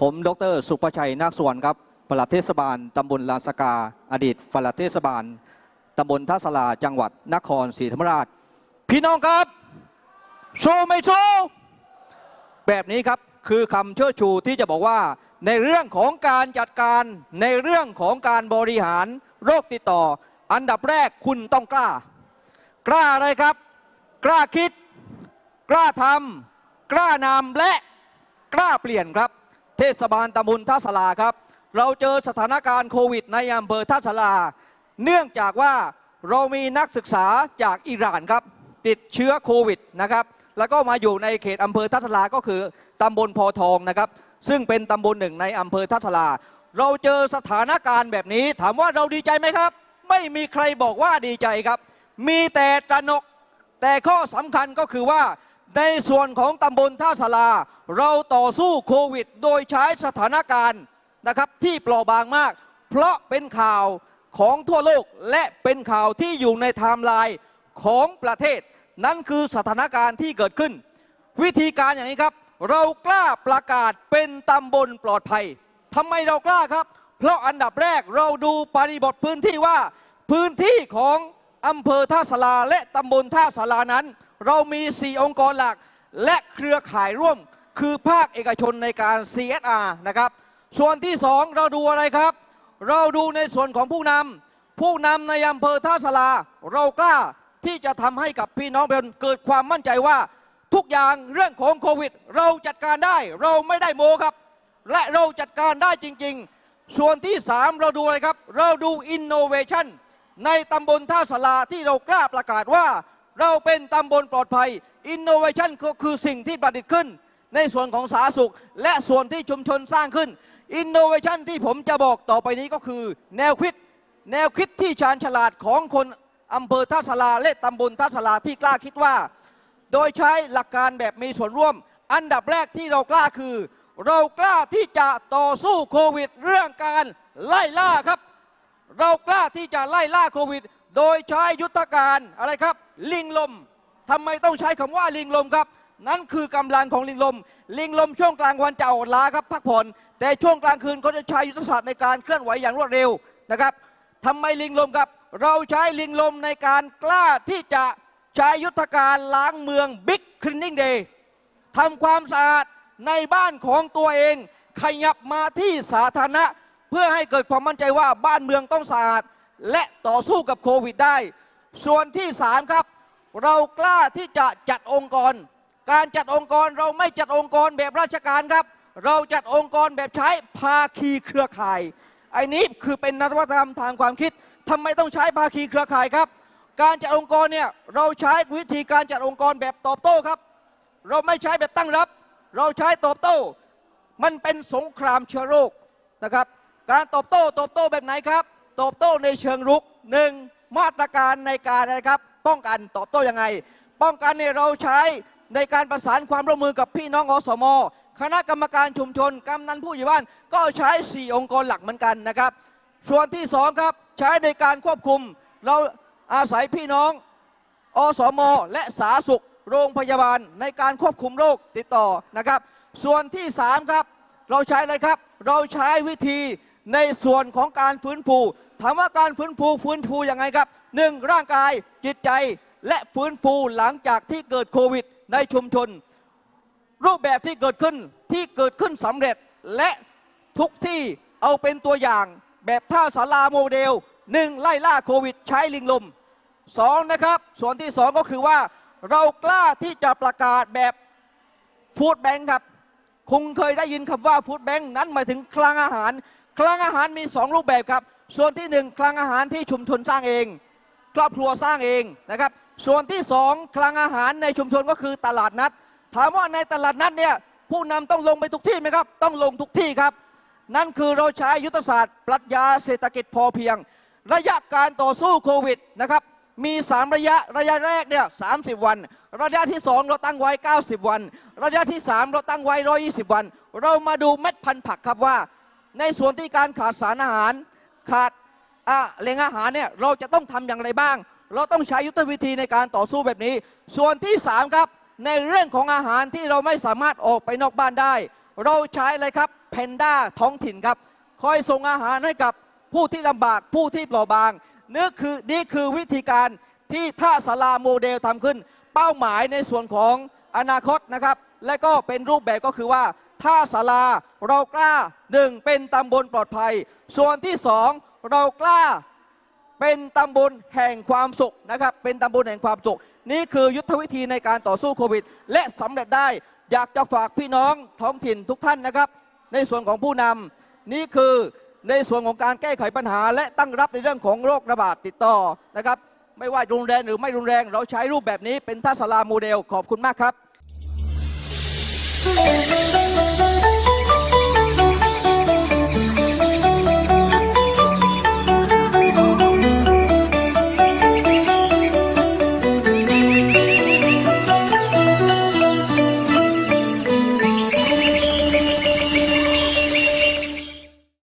ผม ดร สุภชัย นาคสวนครับปลัดเทศบาลตำบลลานสกา อดีตปลัดเทศบาลตำบลท่าสลา จังหวัดนครศรีธรรมราช พี่น้องครับโชว์ไม่โชว์แบบนี้ครับคือคำเชิดชูที่จะบอกว่า ในเรื่องของการจัดการในเรื่องของการบริหารโรคติดต่อ อันดับแรกคุณต้องกล้า กล้าอะไรครับ กล้าคิด กล้าทำกล้านำและกล้าเปลี่ยนครับ เทศบาลตำบลท่าสลาครับ เราเจอสถานการณ์โควิดในอำเภอท่าสลา เนื่องจากว่าเรามีนักศึกษาจากอิหร่านครับ ติดเชื้อโควิดนะครับ แล้วก็มาอยู่ในเขตอำเภอท่าสลาก็คือตำบลพอทองนะครับ ซึ่งเป็นตำบลหนึ่งในอำเภอท่าสลา เราเจอสถานการณ์แบบนี้ ถามว่าเราดีใจไหมครับ ไม่มีใครบอกว่าดีใจครับ มีแต่ตระหนก แต่ข้อสำคัญก็คือว่า ในส่วนของตำบลท่าสลา เราต่อสู้โควิด โดยใช้สถานการณ์นะครับที่เปราะบางมาก เพราะเป็นข่าวของทั่วโลกและเป็นข่าวที่อยู่ในไทม์ไลน์ของประเทศ นั่นคือสถานการณ์ที่เกิดขึ้น วิธีการอย่างนี้ครับ เรากล้าประกาศเป็นตำบลปลอดภัยทำไมเรากล้าครับ เพราะอันดับแรกเราดูปริบทพื้นที่ว่า พื้นที่ของอำเภอท่าสลาและตำบลท่าสลานั้น เรามี 4 องค์กรหลัก และเครือข่ายร่วมคือภาคเอกชนในการ CSR นะครับส่วนที่ 2 เราดูอะไรครับ เราดูในส่วนของผู้นำผู้นำในอำเภอท่าสลา เรากล้าที่จะทำให้กับพี่น้องประชาชนเกิดความมั่นใจว่าทุกอย่างเรื่องของโควิด เราจัดการได้เราไม่ได้โมครับ และเราจัดการได้จริง ๆ ส่วนที่ 3 เราดูอะไรครับ เราดู Innovation ในตำบลท่าสลาที่เรากล้าประกาศว่า เราเป็นตำบลปลอดภัย Innovation ก็คือสิ่งที่ประดิษฐ์ขึ้น ในส่วนของสาธารณสุข และส่วนที่ชุมชนสร้างขึ้น Innovation ที่ผมจะบอกต่อไปนี้ก็คือ แนวคิด แนวคิดที่ชาญฉลาดของคนอำเภอท่าสลาและตำบลท่าสลาที่กล้าคิดว่า โดยใช้หลักการแบบมีส่วนร่วม อันดับแรกที่เรากล้าคือ เรากล้าที่จะต่อสู้โควิด เรื่องการไล่ล่าครับ เรากล้าที่จะไล่ล่าโควิด โดยใช้ยุทธการอะไรครับ ลิงลมทำไมต้องใช้คำว่าลิงลมครับ นั่นคือกำลังของลิงลม ลิงลมช่วงกลางวันจะอดล้าครับพักผ่อนแต่ช่วงกลางคืนเขาจะใช้ยุทธศาสตร์ในการเคลื่อนไหวอย่างรวดเร็วนะครับทำไมลิงลมครับ เราใช้ลิงลมในการกล้าที่จะใช้ยุทธการล้างเมืองบิ๊กคลีนนิ่งเดย์ทำความสะอาดในบ้านของตัวเอง ขยับมาที่สาธารณะ เพื่อให้เกิดความมั่นใจว่าบ้านเมืองต้องสะอาด และต่อสู้กับโควิดได้ ส่วนที่ 3 ครับ เรากล้าที่จะจัดองค์กร การจัดองค์กรเราไม่จัดองค์กรแบบราชการครับ เราจัดองค์กรแบบใช้ภาคีเครือข่ายไอ้นี้คือเป็นนวัตกรรมทางความคิดทำไมต้องใช้ภาคีเครือข่ายครับ การจัดองค์กรเนี่ยเราใช้วิธีการจัดองค์กรแบบตอบโต้ครับ เราไม่ใช้แบบตั้งรับ เราใช้ตอบโต้ มันเป็นสงครามเชื้อโรคนะครับ การตอบโต้ตอบโต้แบบไหนครับ ตอบโต้ในเชิงรุกหนึ่งมาตรการในการนะครับ ป้องกันตอบโต้ยังไง ป้องกันเนี่ยเราใช้ในการประสานความร่วมมือกับพี่น้องอสม คณะกรรมการชุมชนกำนันผู้ใหญ่บ้าน ก็ใช้ 4 องค์กรหลักเหมือนกันนะครับ ส่วนที่สองครับ ใช้ในการควบคุม เราอาศัยพี่น้องอสม และสาธารณสุข โรงพยาบาลในการควบคุมโรคติดต่อนะครับ ส่วนที่ 3 ครับ เราใช้อะไรครับ เราใช้วิธี ในส่วนของการฟื้นฟูถามว่าการฟื้นฟูฟื้นฟูยังไงครับหนึ่งร่างกายจิตใจและฟื้นฟูหลังจากที่เกิดโควิดในชุมชน รูปแบบที่เกิดขึ้นที่เกิดขึ้นสำเร็จและทุกที่เอาเป็นตัวอย่างแบบท่าสาราโมเดลหนึ่งไล่ล่าโควิดใช้ลิงลมสองนะครับส่วนที่สองก็คือว่าเรากล้าที่จะประกาศแบบฟู้ดแบงค์ครับ คงเคยได้ยินคำว่าฟู้ดแบงค์นั้นหมายถึงคลังอาหาร คลังอาหารมี 2 รูปแบบครับ ส่วนที่ 1 คลังอาหารที่ชุมชนสร้างเอง ครอบครัวสร้างเองนะครับ ส่วนที่ 2 คลังอาหารในชุมชนก็คือตลาดนัด ถามว่าในตลาดนัดเนี่ยผู้นำต้องลงไปทุกที่ไหมครับ ต้องลงทุกที่ครับ นั่นคือเราใช้ยุทธศาสตร์ ปรัชญาเศรษฐกิจพอเพียง ระยะการต่อสู้โควิดนะครับมี 3 ระยะระยะแรกเนี่ย30 วัน ระยะที่ 2 เราตั้งไว้ 90 วัน ระยะที่ 3 เราตั้งไว้ 120 วัน เรามาดูเม็ดพันธุ์ผักครับว่า ในส่วนที่การขาดสารอาหาร ขาดอะแหล่งอาหารเนี่ยเราจะต้องทำอย่างไรบ้าง เราต้องใช้ยุทธวิธีในการต่อสู้แบบนี้ ส่วนที่ 3 ครับ ในเรื่องของอาหารที่เราไม่สามารถออกไปนอกบ้านได้ เราใช้อะไรครับแผนด้าท้องถิ่นครับ คอยส่งอาหารให้กับผู้ที่ลำบากผู้ที่เปราะบางนี่คือนี่คือวิธีการที่ท่าสาราโมเดลทำขึ้น เป้าหมายในส่วนของอนาคตนะครับ และก็เป็นรูปแบบก็คือว่า ท่าสาราเรากล้าหนึ่งเป็นตำบลปลอดภัย ส่วนที่สองเรากล้าเป็นตำบลแห่งความสุขนะครับ เป็นตำบลแห่งความสุข นี่คือยุทธวิธีในการต่อสู้โควิด และสำเร็จได้อยากจะฝากพี่น้องท้องถิ่นทุกท่านนะครับ ในส่วนของผู้นำนี่คือในส่วนของการแก้ไขปัญหา และตั้งรับในเรื่องของโรคระบาดติดต่อนะครับ ไม่ว่ารุนแรงหรือไม่รุนแรงเราใช้รูปแบบนี้เป็นท่าสาราโมเดลขอบคุณมากครับ